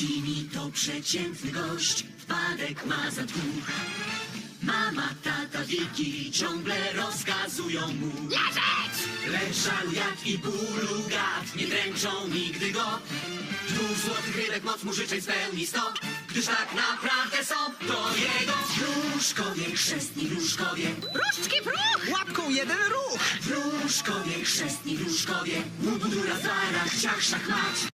Timmy to przeciętny gość, wpadek ma za dwóch. Mama, tata, Wiki ciągle rozkazują mu Leżeć! Leżał jak i bólu gad, nie dręczą nigdy go Dwóch złotych rybek moc mu życzeń spełni sto Gdyż tak naprawdę są to jego Wróżkowie, chrzestni wróżkowie Różdżki próg! Łapką jeden ruch! Wróżkowie, chrzestni wróżkowie Mudura, zara, ciach, szachmat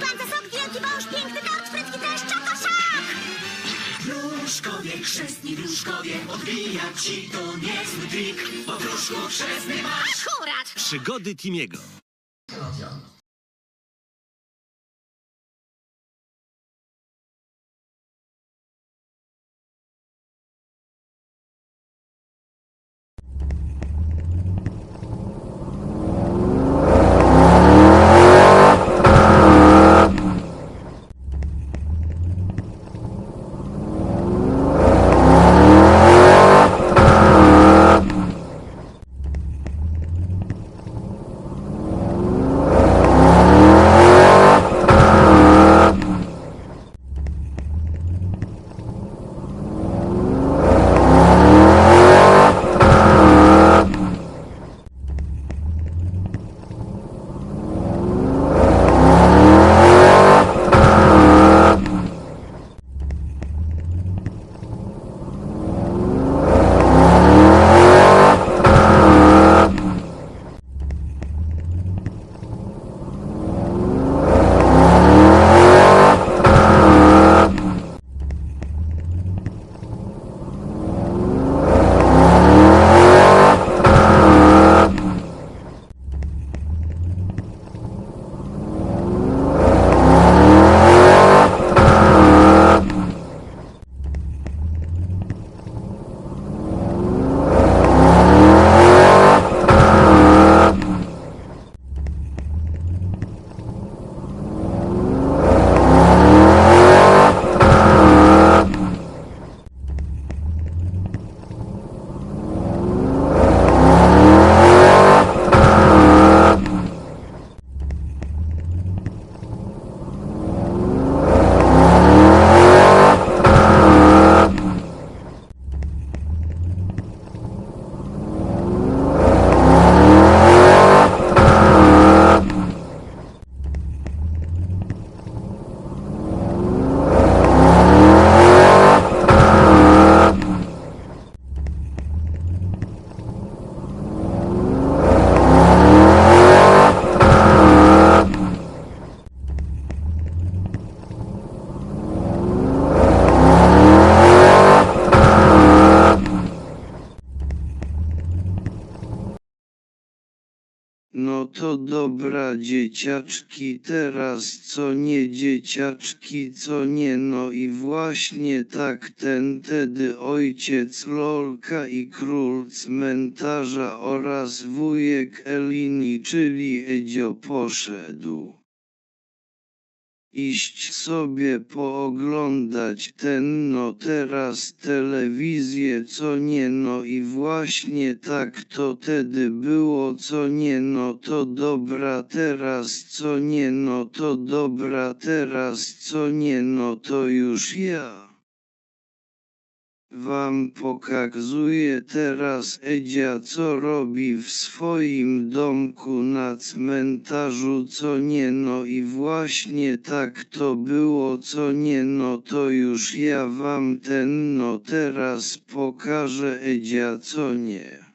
szklance sok, wielki wąż, piękny tort, frytki też, czakoszak! Wróżkowie, chrzestni wróżkowie Odbijać ci to niezły trik Bo wróżku chrzestny masz Akurat! Przygody Timiego. Dobra dzieciaczki teraz co nie dzieciaczki co nie no i właśnie tak ten tedy ojciec Lolka i król cmentarza oraz wujek Elini czyli Edzio poszedł. Iść sobie pooglądać ten no teraz telewizję co nie no i właśnie tak to tedy było co nie no to dobra teraz co nie no to dobra teraz co nie no to już ja. Wam pokazuję teraz Edzia co robi w swoim domku na cmentarzu co nie no i właśnie tak to było co nie no to już ja wam ten no teraz pokażę Edzia co nie.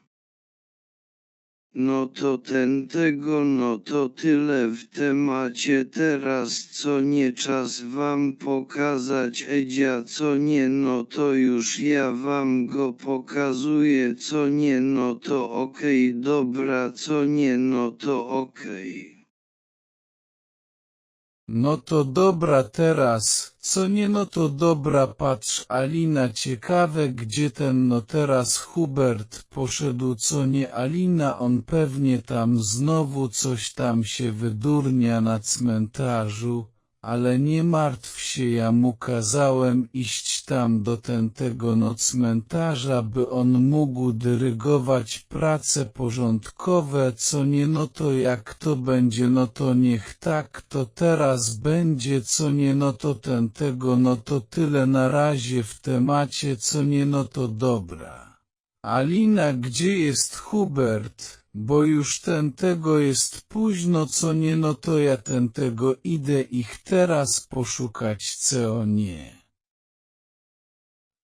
No to ten tego no to tyle w temacie teraz co nie czas wam pokazać Edzia co nie no to już ja wam go pokazuję co nie no to okej dobra co nie no to okej. No to dobra teraz, co nie no to dobra patrz Alina ciekawe gdzie ten no teraz Hubert poszedł co nie Alina on pewnie tam znowu coś tam się wydurnia na cmentarzu, Ale nie martw się, ja mu kazałem iść tam do tętego no cmentarza, by on mógł dyrygować prace porządkowe, co nie no to jak to będzie, no to niech tak to teraz będzie, co nie no to tętego, no to tyle na razie w temacie, co nie no to dobra. Alina, gdzie jest Hubert? Bo już ten tego jest późno, co nie no to ja ten tego idę ich teraz poszukać, co nie.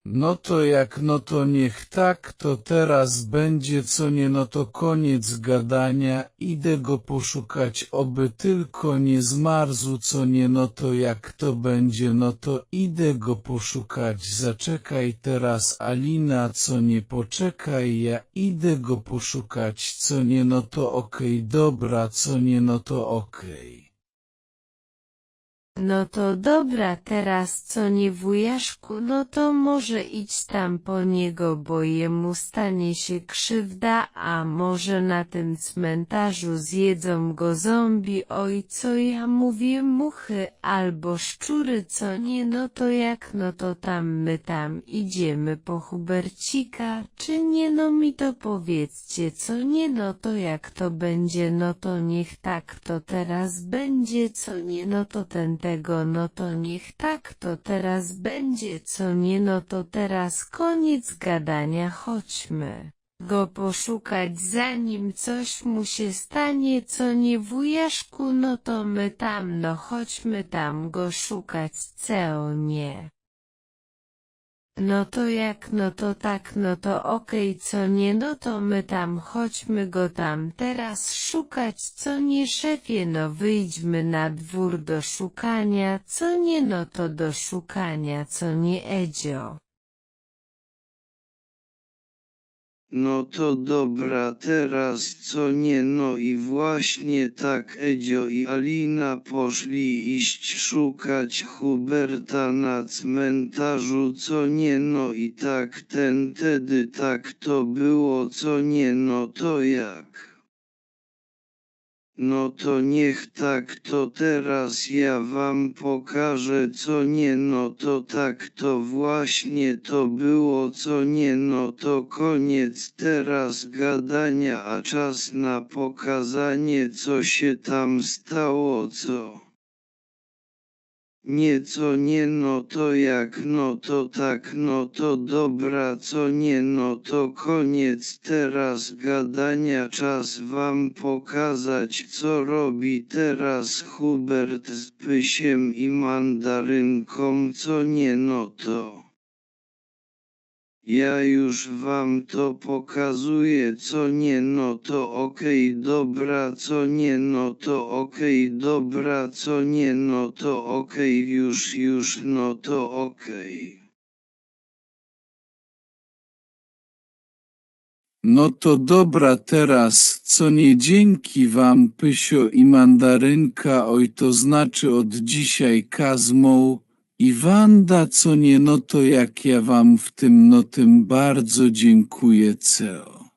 No to jak no to niech tak to teraz będzie co nie no to koniec gadania, idę go poszukać oby tylko nie zmarzł co nie no to jak to będzie no to idę go poszukać zaczekaj teraz Alina co nie poczekaj ja idę go poszukać co nie no to okej dobra co nie no to okej. No to dobra teraz co nie wujaszku no to może idź tam po niego bo jemu stanie się krzywda a może na tym cmentarzu zjedzą go zombie. Oj co ja mówię muchy albo szczury co nie no to jak no to tam my tam idziemy po Hubercika czy nie no mi to powiedzcie co nie no to jak to będzie no to niech tak to teraz będzie co nie no to ten tego no to niech tak to teraz będzie co nie no to teraz koniec gadania chodźmy go poszukać zanim coś mu się stanie co nie wujaszku no to my tam no chodźmy tam go szukać co nie no to jak no to tak no to okej co nie no to my tam chodźmy go tam teraz szukać co nie szefie no wyjdźmy na dwór do szukania co nie no to do szukania co nie Edzio. No to dobra teraz co nie no i właśnie tak Edzio i Alina poszli iść szukać Huberta na cmentarzu co nie no i tak ten tedy tak to było co nie no to jak. No to niech tak to teraz ja wam pokażę co nie no to tak to właśnie to było co nie no to koniec teraz gadania a czas na pokazanie co się tam stało co. Nie co nie no to jak no to tak no to dobra co nie no to koniec teraz gadania czas wam pokazać co robi teraz Hubert z Pysiem i Mandarynką co nie no to. Ja już wam to pokazuję co nie no to okej dobra co nie no to okej dobra co nie no to okej już już no to okej. No to dobra teraz, co nie dzięki wam Pysio i Mandarynka, oj to znaczy od dzisiaj Kazmoł i Wanda, co nie no to jak ja wam w tym no tym bardzo dziękuję ceo.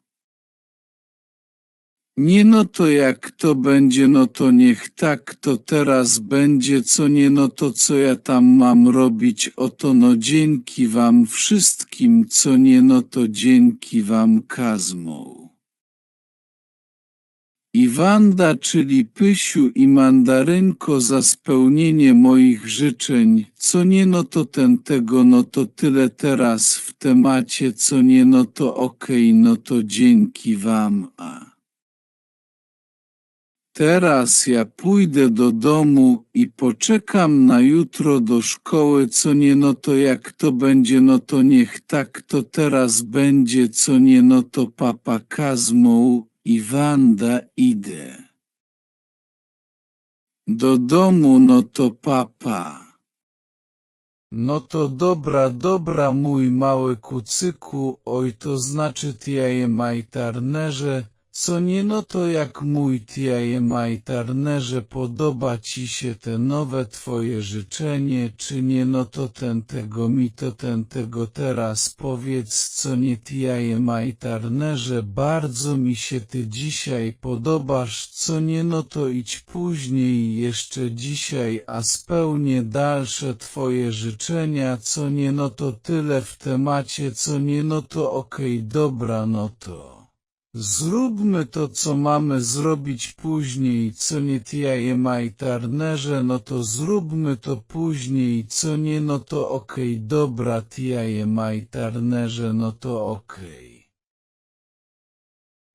Nie no to jak to będzie no to niech tak to teraz będzie co nie no to co ja tam mam robić oto no dzięki wam wszystkim co nie no to dzięki wam Kazmoł. I Wanda, czyli Pysiu i Mandarynko za spełnienie moich życzeń, co nie no to ten tego no to tyle teraz w temacie, co nie no to okej no to dzięki wam a. Teraz ja pójdę do domu i poczekam na jutro do szkoły, co nie no to jak to będzie, no to niech tak to teraz będzie, co nie no to papa Kazmoł i Wanda idę. Do domu no to papa. No to dobra, dobra mój mały kucyku, oj to znaczy ty jaje majtarnerze, Co nie no to jak mój TIMI Turnerze podoba ci się te nowe twoje życzenie, czy nie no to ten tego mi to ten tego teraz. Powiedz co nie TIMI Turnerze bardzo mi się ty dzisiaj podobasz, co nie no to idź później jeszcze dzisiaj, a spełnię dalsze twoje życzenia, co nie no to tyle w temacie, co nie no to okej dobra no to. Zróbmy to, co mamy zrobić później, co nie TIMI Turnerze, no to zróbmy to później, co nie, no to okej, dobra TIMI Turnerze, no to okej.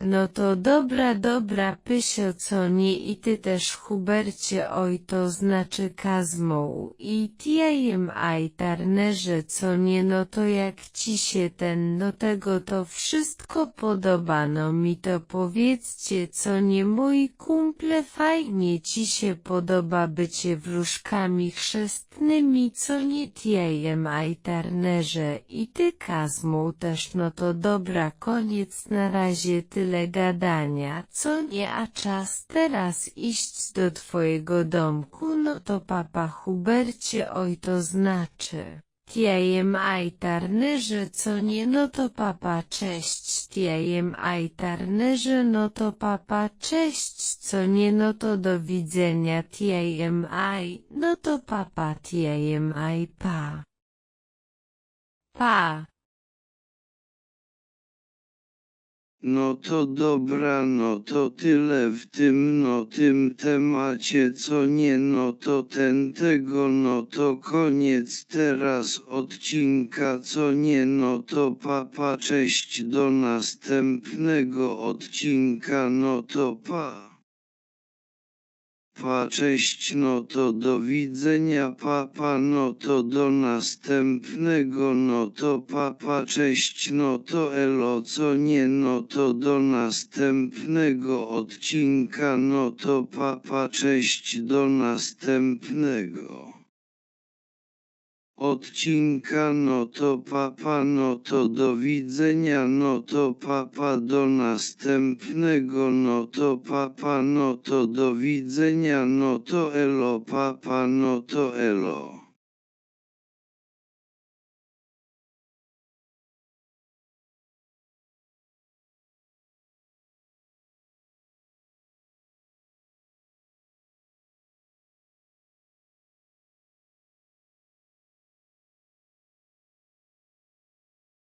No to dobra, dobra, Pysio, co nie i ty też Hubercie, oj to znaczy Kazmoł i TIMI Turnerze, co nie, no to jak ci się ten, no tego to wszystko podoba, no mi to powiedzcie, co nie mój kumple, fajnie ci się podoba bycie wróżkami chrzestnymi, co nie TIMI Turnerze i ty Kazmoł też, no to dobra, koniec na razie tyle gadania, co nie, a czas teraz iść do twojego domku, no to papa Hubercie, oj to znaczy. TIMI Turnerze, co nie, no to papa cześć, TIMI Turnerze, no to papa cześć, co nie, no to do widzenia TIMI, no to papa TIMI pa. Pa. No to dobra, no to tyle w tym no tym temacie, co nie no to ten tego, no to koniec teraz odcinka, co nie no to papa, cześć do następnego odcinka, no to pa. Pa, cześć, no to do widzenia, papa, no to do następnego, no to papa, cześć, no to elo, co nie, no to do następnego odcinka, no to papa, cześć, do następnego odcinka, no to papa, no to do widzenia, no to papa, do następnego, no to papa, no to do widzenia, no to elo, papa, no to elo.